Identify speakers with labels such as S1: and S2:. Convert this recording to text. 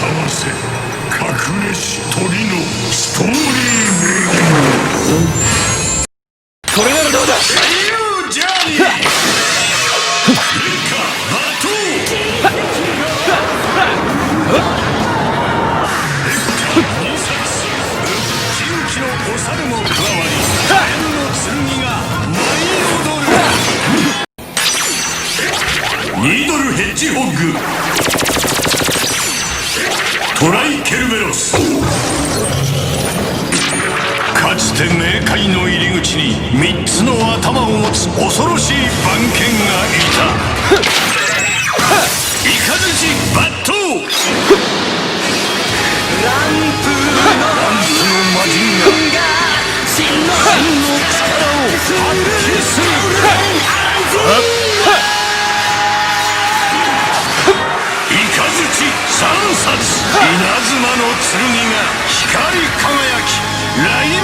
S1: 探せ隠れし鳥のストーリーメこれならどうだイキングジャーニーレッカバトレッカ2冊金気のお猿も加わり剣の剣が舞い踊るニードルヘッジホッグトライケルベロス。かつて冥界の入り口に3つの頭を持つ恐ろしい番犬がいた。イカヌチ抜刀ランプのランプ魔人が。真の力を発魔の剣が光り輝き